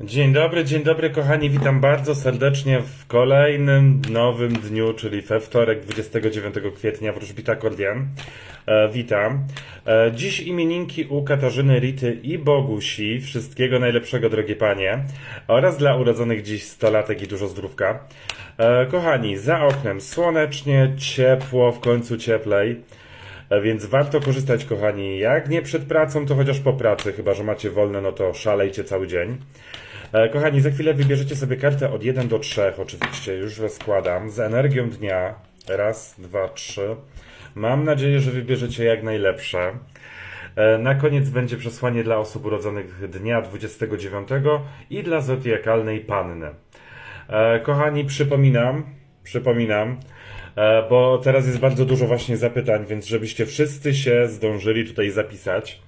Dzień dobry, dzień dobry kochani, witam bardzo serdecznie w kolejnym nowym dniu, czyli we wtorek 29 kwietnia wróżbita Kordian. E, witam. E, dziś imieninki u Katarzyny Rity i Bogusi. Wszystkiego najlepszego, drogie panie. Oraz dla urodzonych dziś 100 latek i dużo zdrówka. E, kochani, za oknem słonecznie, ciepło, w końcu cieplej. Więc warto korzystać, kochani. Jak nie przed pracą, to chociaż po pracy, chyba że macie wolne, no to szalejcie cały dzień. E, Kochani, za chwilę wybierzecie sobie kartę od 1 do 3, oczywiście, już rozkładam, z energią dnia. Raz, dwa, trzy. Mam nadzieję, że wybierzecie jak najlepsze. E, Na koniec będzie przesłanie dla osób urodzonych dnia 29 i dla zodiakalnej panny. E, Kochani, przypominam, przypominam, bo teraz jest bardzo dużo właśnie zapytań, więc żebyście wszyscy się zdążyli tutaj zapisać.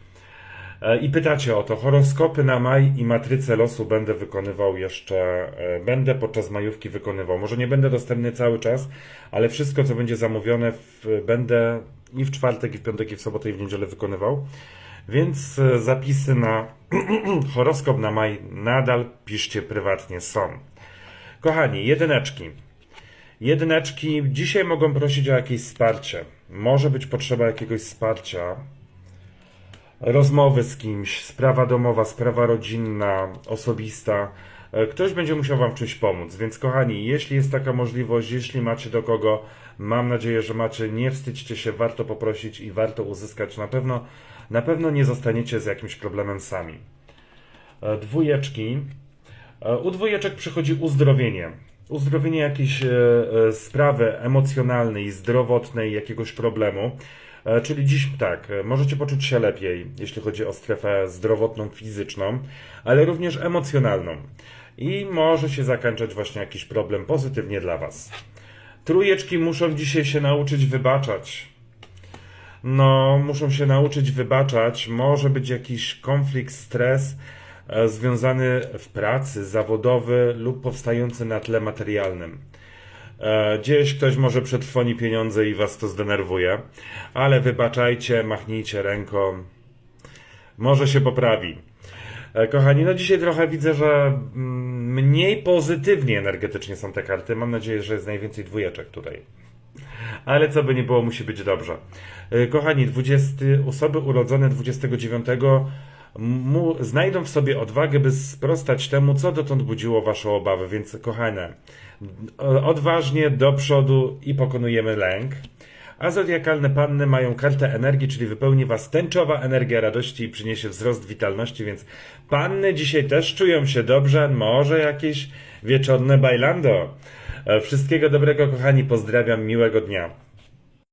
E, I pytacie o to, horoskopy na maj i matrycę losu będę wykonywał jeszcze, e, będę podczas majówki wykonywał. Może nie będę dostępny cały czas, ale wszystko, co będzie zamówione, w, będę i w czwartek, i w piątek, i w sobotę, i w niedzielę wykonywał. Więc e, zapisy na horoskop na maj nadal piszcie prywatnie, są. Kochani, jedyneczki. Jedyneczki dzisiaj mogą prosić o jakieś wsparcie. Może być potrzeba jakiegoś wsparcia rozmowy z kimś, sprawa domowa, sprawa rodzinna, osobista. E, Ktoś będzie musiał Wam czymś pomóc, więc kochani, jeśli jest taka możliwość, jeśli macie do kogo, mam nadzieję, że macie, nie wstydźcie się, warto poprosić i warto uzyskać. Na pewno, na pewno nie zostaniecie z jakimś problemem sami. E, Dwójeczki. E, U dwójeczek przychodzi uzdrowienie. Uzdrowienie jakiejś e, e, sprawy emocjonalnej, zdrowotnej, jakiegoś problemu. E, Czyli dziś tak, możecie poczuć się lepiej, jeśli chodzi o strefę zdrowotną, fizyczną, ale również emocjonalną. I może się zakończyć właśnie jakiś problem pozytywnie dla Was. Trójeczki muszą dzisiaj się nauczyć wybaczać. No, muszą się nauczyć wybaczać. Może być jakiś konflikt, stres związany w pracy, zawodowy lub powstający na tle materialnym. E, Gdzieś ktoś może przetrwoni pieniądze i was to zdenerwuje, ale wybaczajcie, machnijcie ręką. Może się poprawi. E, Kochani, no dzisiaj trochę widzę, że mm, mniej pozytywnie energetycznie są te karty. Mam nadzieję, że jest najwięcej dwójeczek tutaj. Ale co by nie było, musi być dobrze. E, Kochani, 20, osoby urodzone 29 mu, znajdą w sobie odwagę, by sprostać temu, co dotąd budziło Waszą obawę. Więc, kochane, odważnie do przodu i pokonujemy lęk. A zodiakalne panny mają kartę energii, czyli wypełni Was tęczowa energia radości i przyniesie wzrost witalności, więc panny dzisiaj też czują się dobrze. Może jakieś wieczorne bailando. E, Wszystkiego dobrego, kochani. Pozdrawiam, miłego dnia.